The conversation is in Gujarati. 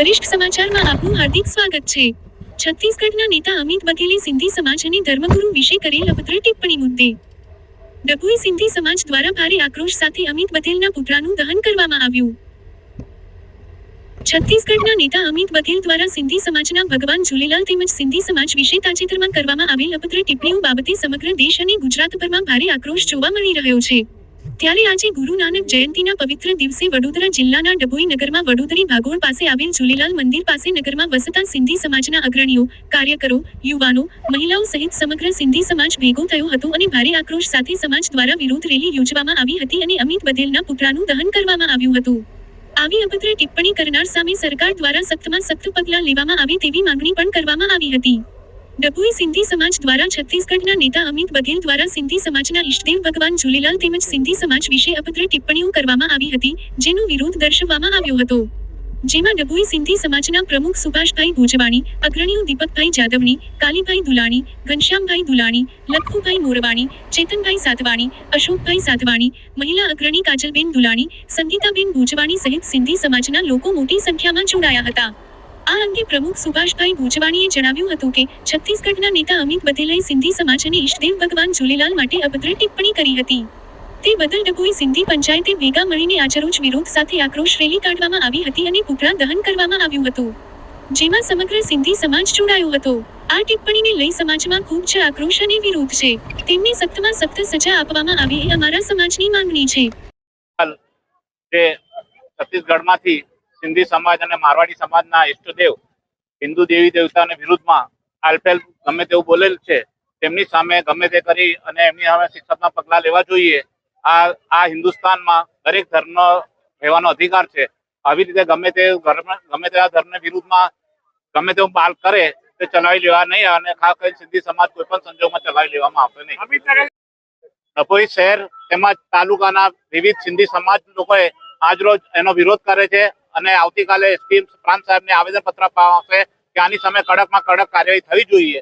વરિષ્ઠ સમાચારમાં આપનું હાર્દિક સ્વાગત છે. છત્તીસગઢના નેતા અમિત બઘેલે સિંધી સમાજ અને ધર્મગુરુ વિશે કરેલ અપત્ર ટિપ્પણી મુદ્દે. ડભોઈ સિંધી સમાજ દ્વારા ભારે આક્રોશ સાથે અમિત બઘેલના પુતળાનું દહન કરવામાં આવ્યું. છત્તીસગઢના નેતા અમિત બઘેલ દ્વારા સિંધી સમાજના ભગવાન ઝૂલેલાલ તેમજ સિંધી સમાજ વિશે તાજેતરમાં કરવામાં આવેલ અપત્ર ટિપ્પણીઓ બાબતે સમગ્ર દેશ અને ગુજરાતભરમાં ભારે આક્રોશ જોવા મળી રહ્યો છે. ત્યારે આજે ગુરુ નાનક જયંતીના પવિત્ર દિવસે વડોદરા જિલ્લાના ડભોઈ નગરમાં વડોદરી ભાગોળ પાસે આવેલ ઝુલેલાલ મંદિર પાસે નગરમાં વસતા સિંધી સમાજના અગ્રણીઓ, કાર્યકરો, યુવાનો, મહિલાઓ સહિત સમગ્ર સિંધી સમાજ ભેગો થયો હતો અને ભારે આક્રોશ સાથે સમાજ દ્વારા વિરોધ રેલી યોજવામાં આવી હતી અને અમિત બધેલના પુતળાનું દહન કરવામાં આવ્યું હતું. આવી અભદ્ર ટિપ્પણી કરનાર સામે સરકાર દ્વારા સખ્તમાં સખ્ત પગલાં લેવામાં આવે તેવી માંગણી પણ કરવામાં આવી હતી. ડભોઈ સિંધી સમાજ દ્વારા છત્તીસગઢના નેતા અમિત બઘેલ દ્વારા સિંધી સમાજના ઈષ્ટદેવ ભગવાન ઝૂલેલાલ તેમજ સિંધી સમાજ વિશે અભદ્ર ટિપ્પણીઓ કરવામાં આવી હતી, જેનો વિરોધ દર્શાવવામાં આવ્યો હતો. જેમાં ડભોઈ સિંધી સમાજના પ્રમુખ સુભાષભાઈ ભોજવાણી, અગ્રણીઓ દીપકભાઈ જાદવણી, કાલીભાઈ દુલાણી, ઘનશ્યામભાઈ દુલાણી, લખુભાઈ મોરવાણી, ચેતનભાઈ સાધવાણી અશોકભાઈ સાધવાણી મહિલા અગ્રણી કાજલબેન દુલાણી, સંગીતાબેન ભોજવાણી સહિત સિંધી સમાજના લોકો મોટી સંખ્યામાં જોડાયા હતા. આ અંગે પ્રમુખ સુભાષભાઈ ભોજવાણીએ જણાવ્યું હતું કે છત્તીસગઢના નેતા અમિત બધેલાએ સિંધી સમાજ અને ઈષ્ટદેવ ભગવાન ઝૂલેલાલ માટે અભદ્ર ટિપ્પણી કરી હતી. તે બદલ ડભોઈ સિંધી પંચાયતે ભેગા મળીને આજરોજ વિરોધ સાથે આક્રોશ રેલી કાઢવામાં આવી હતી અને પૂતળા દહન કરવામાં આવ્યું હતું. જેમાં સમગ્ર સિંધી સમાજ જોડાયો હતો. આ ટિપ્પણીને લઈ સમાજમાં ખૂબ જ આક્રોશ અને વિરોધ છે. તેમને સખ્તમાં સખ્ત સજા આપવામાં આવે એ અમારા સમાજની માંગણી છે. જે છત્તીસગઢમાંથી સિંધી સમાજ અને મારવાડી સમાજના ઇષ્ટદેવ હિન્દુ દેવી દેવતાને વિરુદ્ધમાં આલપેલ ગમે તેવું બોલેલ છે, તેમની સામે ગમે તે કરી અને એમની સામે શિક્ષકના પગલાં લેવા જોઈએ. આ આ હિન્દુસ્તાનમાં દરેક ધર્મનો રહેવાનો અધિકાર છે. આવી રીતે ગમે તે ગમે તેવા ધર્મને વિરુદ્ધમાં ગમે તેવું બાલ કરે તે ચલાવી લેવા નહીં અને ખાસ કરીને સિંધી સમાજ કોઈ પણ સંજોગમાં ચલાવી લેવામાં આવશે નહીં. ડભોઈ શહેર તેમજ તાલુકાના વિવિધ સિંધી સમાજ લોકોએ આજરોજ એનો વિરોધ કરે છે અને આવતીકાલે એસપી પ્રાંત સાહેબને આવેદન પત્ર આપવામાં આવશે કે આની સામે કડકમાં કડક કાર્યવાહી થવી જોઈએ.